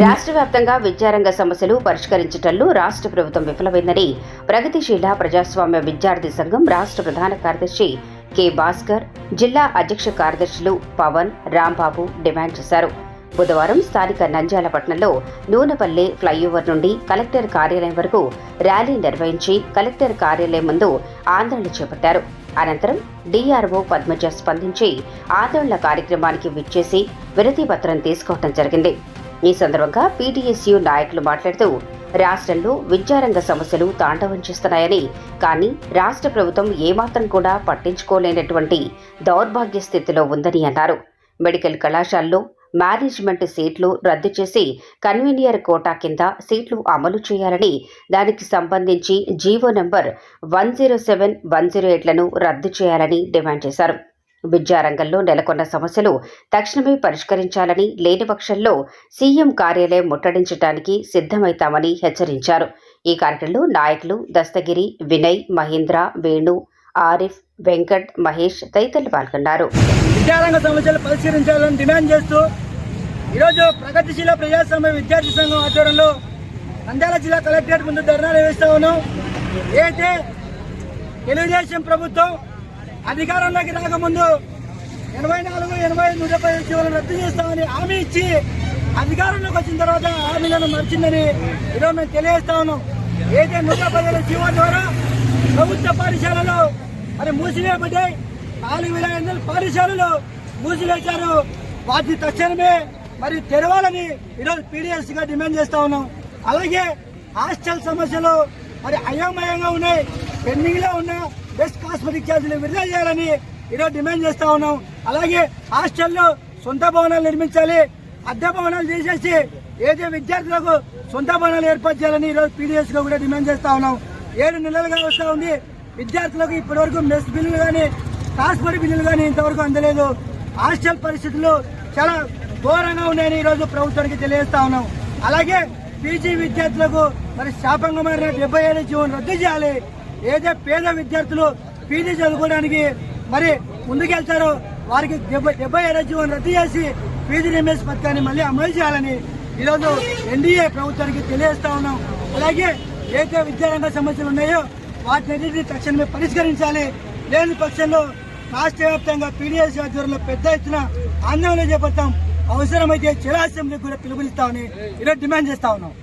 రాష్ట్ర వ్యాప్తంగా విద్యారంగ సమస్యలు పరిష్కరించటంలో రాష్ట్ర ప్రభుత్వం విఫలమైందని ప్రగతిశీల ప్రజాస్వామ్య విద్యార్థి సంఘం రాష్ట్ర ప్రధాన కార్యదర్శి కె భాస్కర్ జిల్లా అధ్యక్ష కార్యదర్శులు పవన్ రాంబాబు డిమాండ్ చేశారు. బుధవారం స్థానిక నంజాలపట్నంలో పట్టణంలో నూనెపల్లె ఫ్లైఓవర్ నుండి కలెక్టర్ కార్యాలయం వరకు ర్యాలీ నిర్వహించి కలెక్టర్ కార్యాలయం ముందు ఆందోళన చేపట్టారు. అనంతరం డీఆర్ఓ పద్మజ స్పందించి ఆందోళన కార్యక్రమానికి విచ్చేసి వినతి పత్రం తీసుకోవడం జరిగింది. ఈ సందర్భంగా పీటీఎస్యు నాయకులు మాట్లాడుతూ రాష్ట్రంలో విద్యారంగ సమస్యలు తాండవం చేస్తున్నాయని కానీ రాష్ట్ర ప్రభుత్వం ఏమాత్రం కూడా పట్టించుకోలేనటువంటి దౌర్భాగ్య స్థితిలో ఉందని అన్నారు. మెడికల్ కళాశాలలో మేనేజ్మెంట్ సీట్లు రద్దు చేసి కన్వీనియర్ కోటా కింద సీట్లు అమలు చేయాలని దానికి సంబంధించి GO number one zero seven one zero ఎయిట్లను రద్దు చేయాలని డిమాండ్ చేశారు. విద్యారంగంలో నెలకొన్న సమస్యలు తక్షణమే పరిష్కరించాలని లేని పక్షంలో సీఎం కార్యాలయం ముట్టడించడానికి సిద్ధమైతామని హెచ్చరించారు. ఈ కార్యక్రమంలో నాయకులు దస్తగిరి వినయ్ మహేంద్ర వేణు ఆరిఫ్ వెంకట్ మహేష్ తదితరులు పాల్గొన్నారు. విద్యారంగ సమస్యలు పరిష్కరించాలని డిమాండ్ చేస్తూ ఈరోజు ప్రగతిశీల ప్రజాస్వామ్య విద్యార్థి సంఘం ఆధ్వర్యంలో నంద్యాల జిల్లా కలెక్టరేట్ ముందు ధర్నా నిర్వహిస్తా ఉన్నాం. అయితే తెలుగుదేశం ప్రభుత్వం అధికారంలోకి రాకముందు ఎనభై నాలుగు ఎనభై ఐదు నూట పది జీవోలను రద్దు చేస్తామని హామీ ఇచ్చి అధికారంలోకి వచ్చిన తర్వాత హామీలను మర్చిందని ఈరోజు మేము తెలియజేస్తా ఉన్నాం. ఏదైతే నూట పదిహేను జీవో ద్వారా ప్రభుత్వ పాఠశాలలో మరి మూసివేయబడ్డాయి నాలుగు వేల ఐదు వందల పాఠశాలలు మూసివేశారు. వాటిని తక్షణమే మరి తెరవాలని ఈరోజు పీడిఎస్గా డిమాండ్ చేస్తా ఉన్నాం. అలాగే హాస్టల్ సమస్యలు మరి అయోమయంగా ఉన్నాయి. పెండింగ్లో ఉన్న బెస్ట్ కాస్మెటిక్ ఛార్జీలు విడుదల చేయాలని ఈరోజు డిమాండ్ చేస్తా ఉన్నాం. అలాగే హాస్టల్లో సొంత భవనాలు నిర్మించాలి అద్దె భవనాలు తీసేసి ఏదో విద్యార్థులకు సొంత భవనాలు ఏర్పాటు చేయాలని ఈరోజు పీడిఎస్గా కూడా డిమాండ్ చేస్తా ఉన్నాం. ఏడు నెలలుగా వస్తా ఉంది. విద్యార్థులకు ఇప్పటివరకు మెస్ బిల్లులు కానీ ట్రాన్స్పోర్ట్ బిల్లులు కానీ ఇంతవరకు అందలేదు. హాస్టల్ పరిస్థితులు చాలా ఘోరంగా ఉన్నాయని ఈరోజు ప్రభుత్వానికి తెలియజేస్తా ఉన్నాం. అలాగే పీజీ విద్యార్థులకు మరి శాపంగమైన డెబ్బై ఏడు జీవనం రద్దు చేయాలి. ఏదే పేద విద్యార్థులు పీజీ చదువుకోవడానికి మరి ముందుకెళ్తారో వారికి డెబ్బై డెబ్బై ఏడు జీవనం రద్దు చేసి పీజీ రిమేస్ పథకాన్ని మళ్ళీ అమలు చేయాలని ఈరోజు ఎన్డీఏ ప్రభుత్వానికి తెలియజేస్తా ఉన్నాం. అలాగే ఏదైతే విద్యారంగ సమస్యలు ఉన్నాయో వాటిని తక్షణమే పరిష్కరించాలి. లేని పక్షంలో రాష్ట్ర వ్యాప్తంగా పీడీఎస్ ఆధ్వర్యంలో పెద్ద ఎత్తున ఆందోళన చేపడతాం. అవసరమైతే చిరా అసెంబ్లీకి కూడా పిలుపునిస్తామని ఈరోజు డిమాండ్ చేస్తా ఉన్నాం.